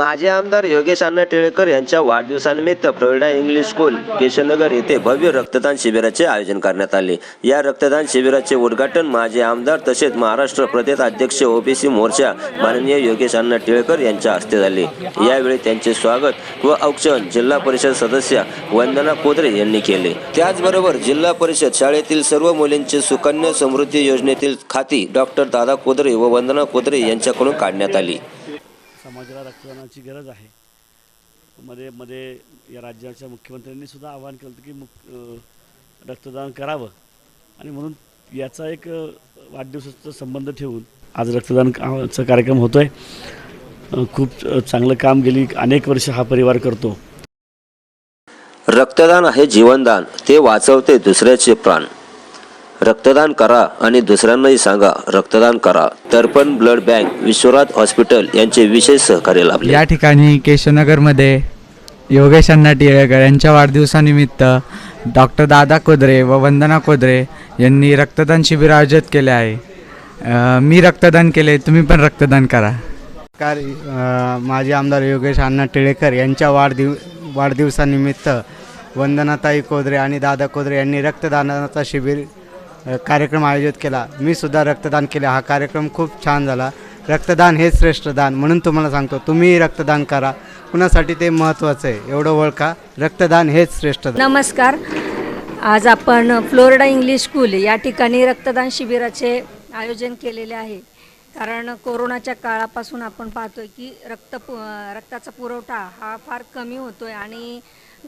माजी आमदार योगेश अण्णा टिळेकर यांच्या वाढदिवसानिमित्त प्रवीणा इंग्लिश स्कूल केशवनगर येथे भव्य रक्तदान शिबिराचे आयोजन करण्यात आले. या रक्तदान शिबिराचे उद्घाटन माजी आमदार तसेच महाराष्ट्र प्रदेश अध्यक्ष ओबीसी मोर्चा माननीय योगेश अण्णा टिळेकर यांच्या हस्ते झाले. यावेळी त्यांचे स्वागत व औक्षण जिल्हा परिषद सदस्य वंदना कोदरे यांनी केले. त्याचबरोबर जिल्हा परिषद शाळेतील सर्व मुलींचे सुकन्या समृद्धी योजनेतील खाती डॉक्टर दादा कोदरे व वंदना कोदरे यांच्याकडून काढण्यात आली. समाजाला रक्तदानाची गरज आहे. मध्ये मध्ये या राज्याच्या मुख्यमंत्र्यांनी सुद्धा आवाहन केलं होतं की मुख रक्तदान करावं. आणि म्हणून याचा एक वाढदिवसाचा संबंध ठेवून आज रक्तदानचा कार्यक्रम होतो आहे खूप चांगलं काम गेली अनेक वर्ष हा परिवार करतो. रक्तदान आहे जीवनदान ते वाचवते दुसऱ्याचे प्राण. रक्तदान करा आणि दुसऱ्यांनाही सांगा रक्तदान करा. तर्पण ब्लड बँक विश्वनाथ हॉस्पिटल यांचे विशेष सहकार्य लाभले. या ठिकाणी केशवनगरमध्ये योगेश अण्णा टिळेकर यांच्या वाढदिवसानिमित्त डॉक्टर दादा कोदरे व वंदना कोदरे यांनी रक्तदान शिबिर आयोजित केले आहे. मी रक्तदान केले तुम्ही पण रक्तदान करा. कार माजी आमदार योगेश अण्णा टिळेकर यांच्या वाढदिव वाढदिवसानिमित्त वंदनाताई कोदरे आणि दादा कोदरे यांनी रक्तदानाचा शिबिर कार्यक्रम आयोजित केला. मी सुद्धा रक्तदान केले. हा कार्यक्रम खूप छान झाला. रक्तदान हे श्रेष्ठ दान म्हणून तुम्हाला सांगतो. तुम्ही रक्तदान करा. कुणासाठी ते महत्त्वाचं आहे एवढं ओळखा. रक्तदान हेच श्रेष्ठ दान. नमस्कार. आज आपण फ्लोरिडा इंग्लिश स्कूल या ठिकाणी रक्तदान शिबिराचे आयोजन केलेले आहे. कारण कोरोनाच्या काळापासून आपण पाहतोय की रक्त पु रक्ताचा पुरवठा हा फार कमी होतोय आणि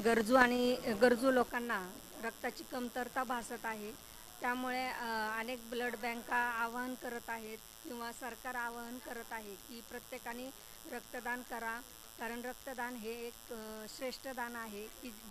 गरजू आणि गरजू लोकांना रक्ताची कमतरता भासत आहे. त्यामुळे अनेक ब्लड बँका आवाहन करत आहेत किंवा सरकार आवाहन करत आहे की प्रत्येकाने रक्तदान करा. कारण रक्तदान हे एक श्रेष्ठ दान आहे की